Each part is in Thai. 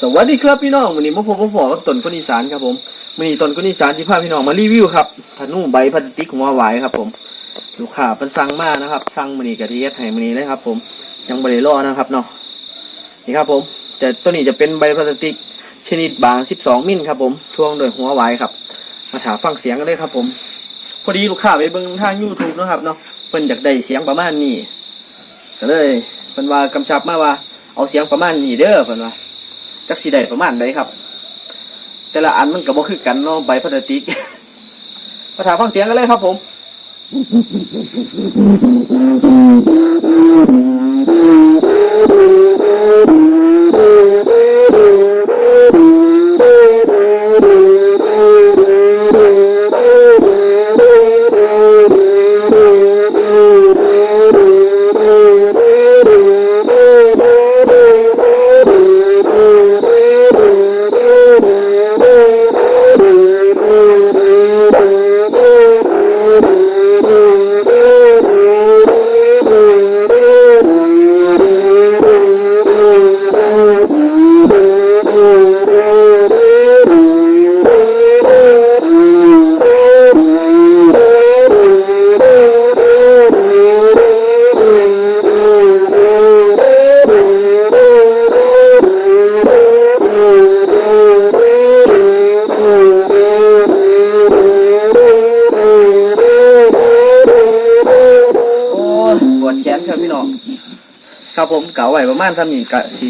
สวัสดีครับพี่น้องวันนี้มาพบกับผมกับต้นคนอีสานครับผมวันนี้ต้นคนอีสานที่พาพี่น้องมารีวิวครับธนูใบพลาสติกหัวหวายครับ ผมลูกค้าเป็นสั่งมากนะครับสั่งมันนี้กะทิเฮ็ดให้มันนี้เลยครับ ผมยังบริรอนะครับเนาะนี่ครับผมแต่ตัวนี้จะเป็นใบพลาสติก ชนิดบาง 12 มิลครับผมทวงโดยหัวหวายครับ มาถามฟังเสียงกันเลยครับ ผม พอดีลูกค้าไปเบิ่งทาง YouTube นะครับเนาะเพิ่นอยากได้เสียงประมาณนี้ก็เลยเพิ่นว่ากำชับมาว่าเอาเสียงประมาณนี้เด้อเพิ่นว่า จักสีได้ประมาณใดครับ แต่ละอันมันกับ่คือกันเนาะใบพลาสติกมาถามฟังเสียงกันเลยครับผม วดแขนครับพี่น้องครับผมเก่าไหวประมาณทำนี่กะสิ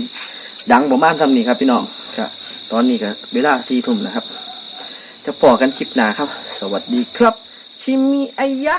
ดังประมาณทำนี่ครับ พี่น้องครับ ตอนนี้ก็เวลาสี่ทุ่มนะครับ จะพอกันคลิปหนาครับ สวัสดีครับ ชิมิอายะ